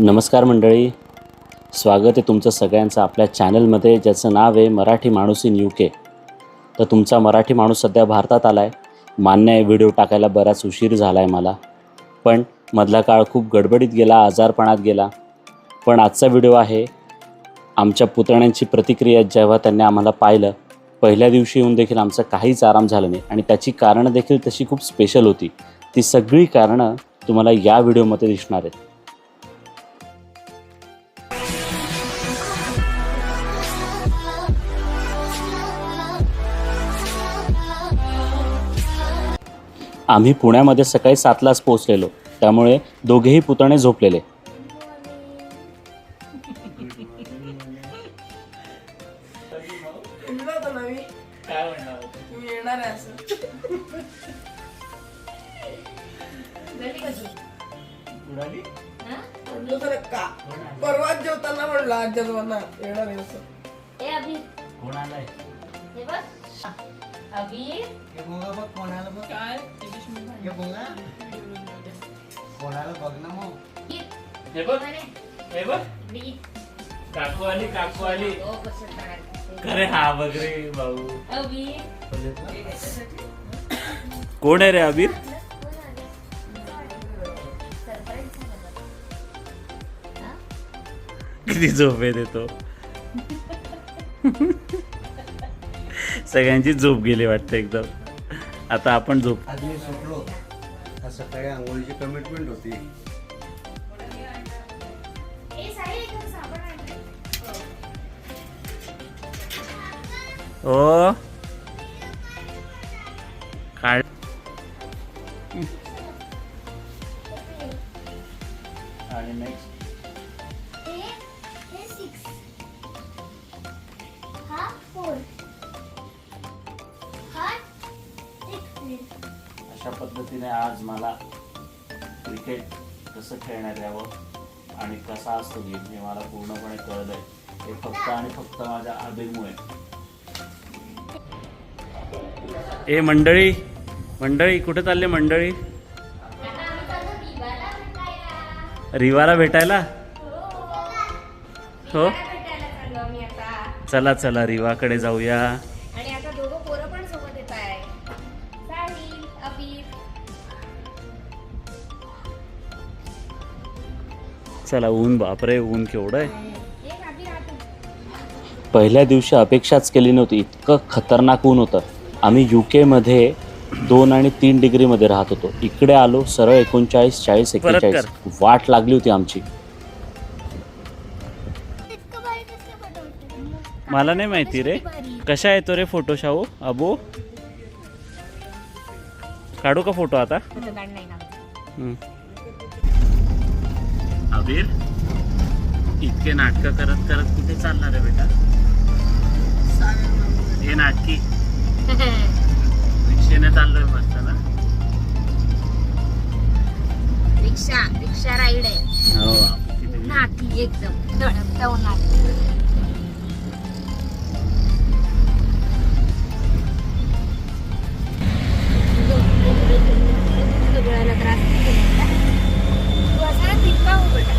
नमस्कार मंडळी. स्वागत आहे तुमचं सगळ्यांचं आपल्या चॅनलमध्ये ज्याचं नाव आहे मराठी माणूस इन यू के तर तुमचा मराठी माणूस सध्या भारतात आला आहे मान्य आहे व्हिडिओ टाकायला बराच उशीर झाला आहे मला. पण मधला काळ खूप गडबडीत गेला आजारपणात गेला. पण आजचा व्हिडिओ आहे आमच्या पुतण्यांची प्रतिक्रिया जेव्हा त्यांनी आम्हाला पाहिलं पहिल्या दिवशी येऊन देखील आमचा काहीच आराम झाला नाही. आणि त्याची कारणं देखील तशी खूप स्पेशल होती. ती सगळी कारणं तुम्हाला या व्हिडिओमध्ये दिसणार आहेत. आम्ही पुण्यामध्ये सकाळी सातलाच पोहोचलेलो. त्यामुळे दोघेही पुतणे झोपलेले. परवाच जेवताना म्हणलं आज आजोबांना येणार आहे? असं हे बघ अभि? हे बघा बघ कोणाला बघ? काय? हे बघा कोणाला बघ ना मग. हे बघ. हे बघ. मी. काकू आली काकू आली ओ कसं करणार खरे हा बघ रे भाऊ. अभि? कोण आहे रे अबीर किती झोपे देतो सगळ्यांची झोप गेली वाटतं एकदम. आता आपण झोप आज मी सुटलो. आज सकाळी आंघोळीची कमिटमेंट होती. ओ काढ आणि नेक्स्ट अशा पद्धतीने आज मला क्रिकेट कसं खेळण्यात यावं आणि कसा असतो गेम हे मला पूर्णपणे कळलंय. हे फक्त आणि फक्त माझ्या आबीरमुळे ए मंडळी मंडळी कुठे चालले मंडळी? रिवाला भेटायला? हो? चला चला रिवाकडे जाऊया. चला ऊन बापरे ऊन केवढं आहे. पहिल्या दिवशी अपेक्षाच केली नव्हती इतकं खतरनाक ऊन होतं. आम्ही यू केमध्ये दोन आणि तीन डिग्रीमध्ये राहत होतो. इकडे आलो सरळ एकोणचाळीस चाळीस एक्केचाळीस. वाट लागली होती आमची. मला नाही माहिती रे. कशा येतो रे फोटो शाहू? अबू? काढू का फोटो आता अबीर इतके नाटक करत करत कुठे चालणार आहे बेटा? हे नाटकी. रिक्षेने चाललोय मस्त ना? रिक्षा रिक्षा राईड आहे. हो एकदम. धडकता होणार त्रास? तू हो? बेटा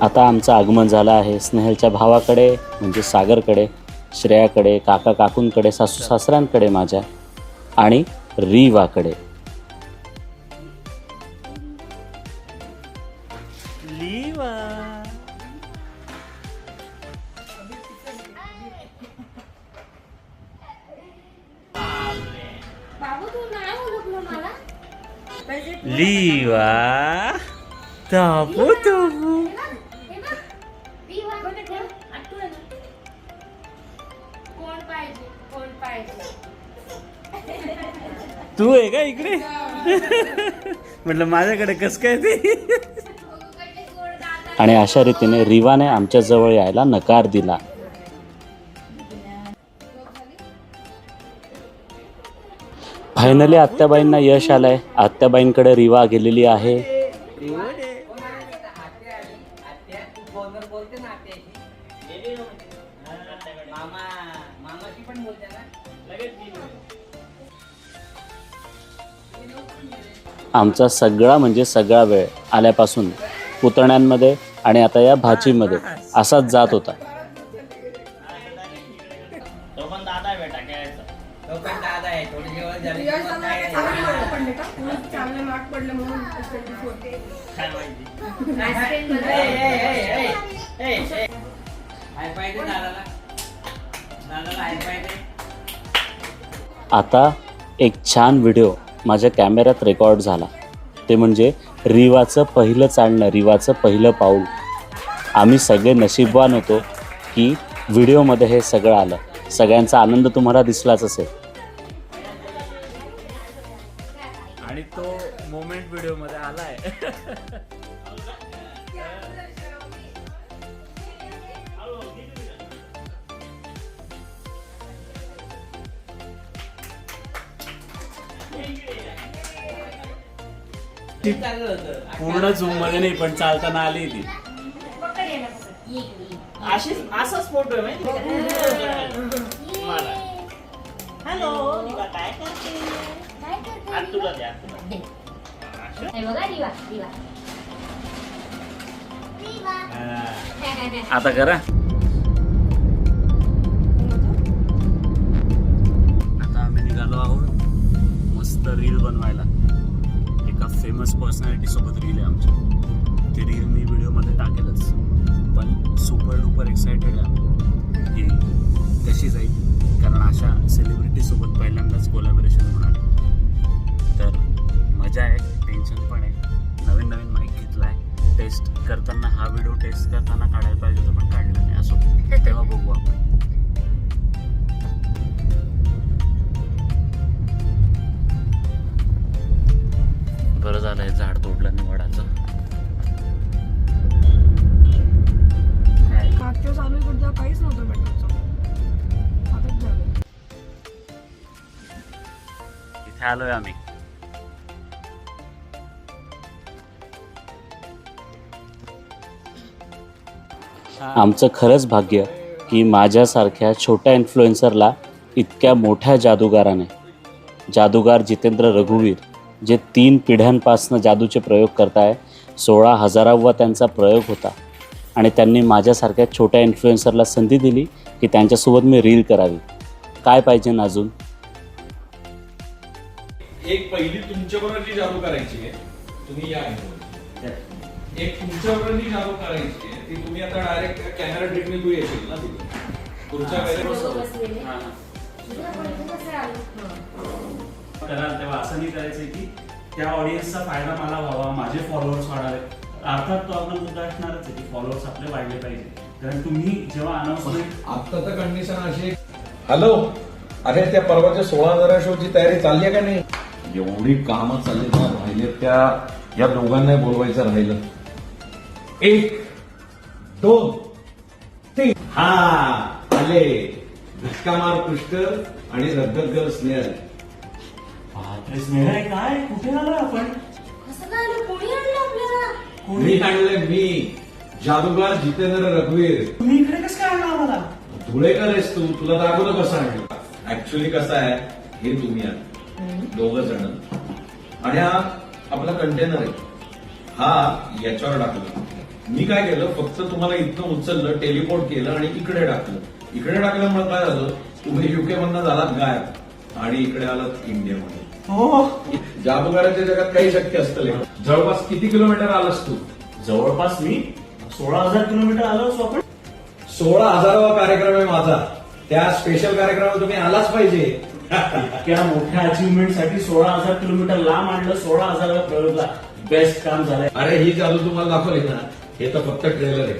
आता आमचं आगमन झालं आहे स्नेहलच्या भावाकडे म्हणजे सागरकडे श्रेयाकडे काका काकूंकडे सासू सासऱ्यांकडे माझ्या आणि रीवाकडे. लिवा. ताबू ताबू तू आहे का इकडे? म्हटलं माझ्याकडे कस काय ते? आणि अशा रीतीने रिवाने आमच्या जवळ यायला नकार दिला. फायनली आत्याबाईंना यश आलंय. आत्याबाईंकडे रिवा गेलेली आहे. आमचा सगळा म्हणजे सगळा वेळ आल्यापासून पुतण्यांमध्ये आणि आता या भाचीमध्ये असाच जात होता. तो पण दादा बेटा खेळायचा. तो पण दादा आहे थोडी जेवण झाली की यश मग दादा काय चांगले मार्क पडले का? खूप चांगले मार्क पडले म्हणून काय माहिती. आईस्क्रीम ए, ए, ए, ए, ए, ए. हाय पाय दे दादाला. दादाला हाय पाय दे. आता एक छान व्हिडिओ माझ्या कॅमेऱ्यात रेकॉर्ड झाला. ते म्हणजे रिवाचं पहिलं चालणं रिवाचं पहिलं पाऊल. आम्ही सगळे नशीबवान होतो की व्हिडिओमध्ये हे सगळं आलं. सगळ्यांचा आनंद तुम्हाला दिसलाच असेल. आणि तो मोमेंट व्हिडिओमध्ये आलाय. पूर्ण झूममध्ये नाही पण चालताना आली ती. असाच फोटो आहे माहिती मला हॅलो काय करते? काय करते? आणि तुला द्या दे. बघा दिवा दिवा. आता करा. आता आम्ही निघालो आहोत मस्त रील बनवायला. एका फेमस पर्सनॅलिटी सोबत रील आहे आमची. सुपर एक्सायटेड आहे. की कशी जाईल. कारण अशा सेलिब्रिटीसोबत पहिल्यांदाच कोलॅबरेशन होणार तर मजा आहे टेन्शन पण आहे. नवीन नवीन माईक घेतला आहे टेस्ट करताना हा व्हिडिओ टेस्ट करताना काढायला पाहिजे होता पण काढला नाही. असो. तेव्हा बघू आपण. इथे आम्ही. आमचं खरंच भाग्य की माझ्यासारख्या छोट्या इन्फ्लुएन्सरला इतक्या मोठ्या जादूगाराने जादूगार जितेंद्र रघुवीर जे तीन पिढ्यांपासनं जादूचे प्रयोग करताय सोळा हजारावा त्यांचा प्रयोग होता. आणि त्यांनी माझ्यासारख्या छोट्या इन्फ्लुएन्सरला संधी दिली की त्यांच्यासोबत मी रील करावी. काय पाहिजे अजून? एक पहिली तुमच्याबरोबर जी जादू करायची आहे तुम्ही या. एक तुमच्याबरोबर जी जादू करायची आहे ती तुम्ही आता डायरेक्ट कॅमेरा ट्रिकने तू येशील ना तिथे. बसलेले. इथे कसं आलं? कराल तेव्हा असं नाही करायचं की त्या ऑडियन्सचा फायदा मला व्हावा माझे फॉलोअर्स वाढावे. अर्थात तो आपण मुद्दा असणारच आहे की फॉलोअर्स आपले वाढले पाहिजे. कारण तुम्ही जेव्हा अनाउन्समेंट आता तर कंडिशन अशी हॅलो अरे त्या परवाच्या सोळा हजार शोची तयारी चालली आहे का नाही? एवढी कामं चालली ना राहिले त्या या दोघांना बोलवायचं राहिलं. एक दोन तीन. हा आले. धक्का मार पृष्ठ आणि रद्दगर स्नेहल. स्नेह आहे काय? कुठे आलो आपण? कसं काय आलं? कोणी आणलं आपल्याला? मी आणलंय मी. जादूगार जितेंद्र रघुवीर. तुम्ही इकडे कसं काय आणलं आम्हाला? धुळेकर आहेस तू? तुला दाखवलं कसं आणलं? ऍक्च्युली कसं आहे? हे तुम्ही आहात दोघ जण आणि हा आपला कंटेनर आहे. हा याच्यावर टाकला. मी काय केलं फक्त तुम्हाला इथनं उचललं टेलिपोर्ट केलं आणि इकडे टाकलं. इकडे टाकल्यामुळे काय झालं तुम्ही युके मधनं झालात गायब. आणि इकडे आलात इंडियामध्ये हो. जादूगाराच्या जगात काही शक्य असतं लेकरं. जवळपास किती किलोमीटर आलास तू? जवळपास मी सोळा हजार किलोमीटर आलो असो आपण. सोळा हजारावा कार्यक्रम आहे माझा. त्या स्पेशल कार्यक्रमात तुम्ही आलाच पाहिजे. इतक्या मोठ्या अचिव्हमेंटसाठी सोळा हजार किलोमीटर लांब आणलं सोळा हजार प्रयोगला बेस्ट काम झालंय. अरे ही जादू तुम्हाला दाखवली ना. हे तर फक्त ट्रेलर आहे.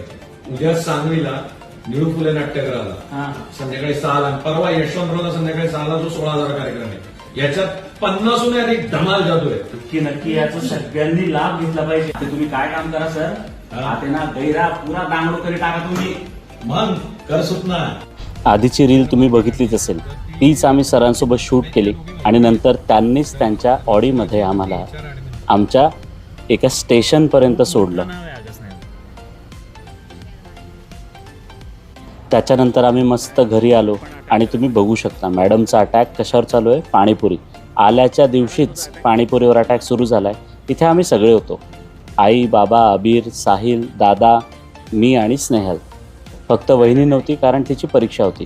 उद्या सांगलीला निळू फुले नाट्यगृहाला. हा. संध्याकाळी सहाला आणि परवा यशवंतरावला संध्याकाळी सहाला जो सोळा हजार कार्यक्रम आहे. याच्यात पन्नासहून अधिक धमाल जादू आहे. नक्की नक्की. याचा सगळ्यांनी लाभ घेतला पाहिजे. आता तुम्ही काय काम करा सर. आता ना गैरा पुरा दांगडो तरी टाका तुम्ही. मग कर सुतना आधीची रील तुम्ही बघितलीच असेल. तीच आम्ही सरांसोबत शूट केली आणि नंतर त्यांनीच त्यांच्या ऑडीमध्ये आम्हाला आमच्या एका स्टेशनपर्यंत सोडलं. त्याच्यानंतर आम्ही मस्त घरी आलो आणि तुम्ही बघू शकता मॅडमचा अटॅक कशावर चालू आहे? पाणीपुरी. आल्याच्या दिवशीच पाणीपुरीवर अटॅक सुरू झाला आहे तिथे आम्ही सगळे होतो. आई बाबा अबीर साहिल दादा मी आणि स्नेहल. फक्त वहिनी नव्हती कारण तिची परीक्षा होती.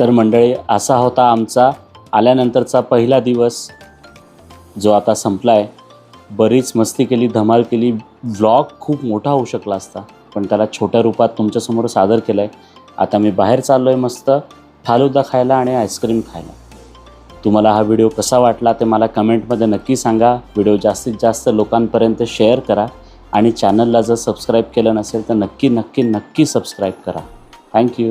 तर मंडळी असा होता आमचा आल्यानंतरचा पहिला दिवस जो आता संपला आहे बरीच मस्ती केली धमाल केली. व्लॉग खूप मोठा होऊ शकला असता पण त्याला छोट्या रूपात तुमच्यासमोर सादर केलं आहे आता मी बाहेर चाललो आहे मस्त फालुदा खायला आणि आईस्क्रीम खायला. तुम्हाला हा व्हिडिओ कसा वाटला ते मला कमेंटमध्ये नक्की सांगा. व्हिडिओ जास्तीत जास्त लोकांपर्यंत शेअर करा आणि चॅनलला जर सबस्क्राईब केलं नसेल तर नक्की नक्की नक्की सबस्क्राईब करा. थँक्यू